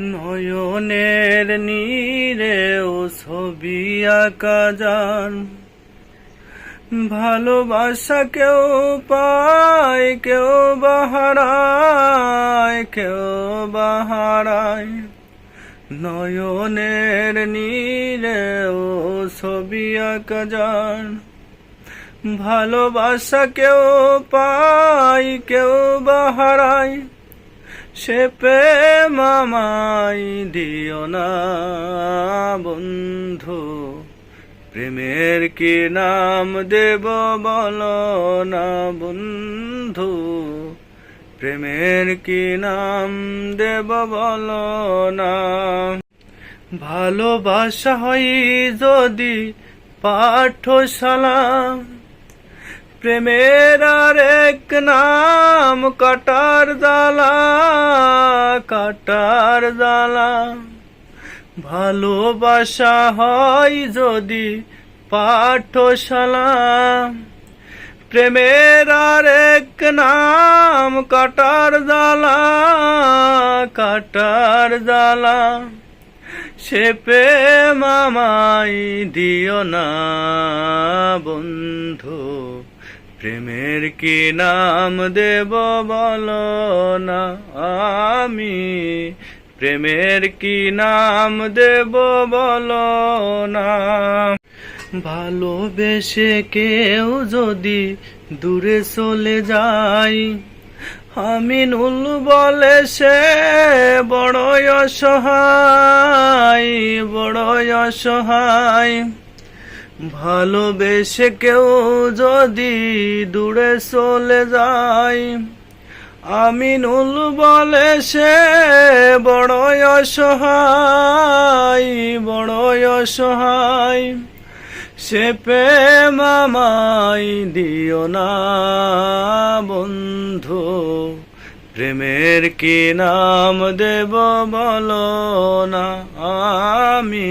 নয়নের নীরেও ছবি আঁকা যান ভালোবাসা কেউ পায়, কেউ বাহারায় কেউ বাহারায় নয়নের নীরে ও ছবি আঁকা যান ভালোবাসা কেউ পায়, কেউ বাহারায় সে প্রেম আমায় দিও না, বন্ধু। প্রেমের কি নাম দেব বলো না, বন্ধু? প্রেমের কি নাম দেব বলো না। ভালোবাসা হয় যদি পাঠশালা প্রেমের আর এক নাম, কাটার জালা কাটার জালা ভালোবাসা হয় যদি পাঠশালা। প্রেমের আর এক নাম, কাটার জালা কাটার জালা সে প্রেম আমায় দিও না। প্রেমের কি নাম দেব বলো না আমি? প্রেমের কি নাম দেব বলো না? ভালোবেসে কেউ যদি দূরে চলে যায় আমি নুল বলে সে বড় অসহায় বড় অসহায়। ভালোবেসে কেউ যদি দূরে চলে যায়। আমি নুল বলে সে বড় অসহায় বড় অসহায়। সে আমায় দিও না, বন্ধু। প্রেমের কি নাম দেব বলো না, আমি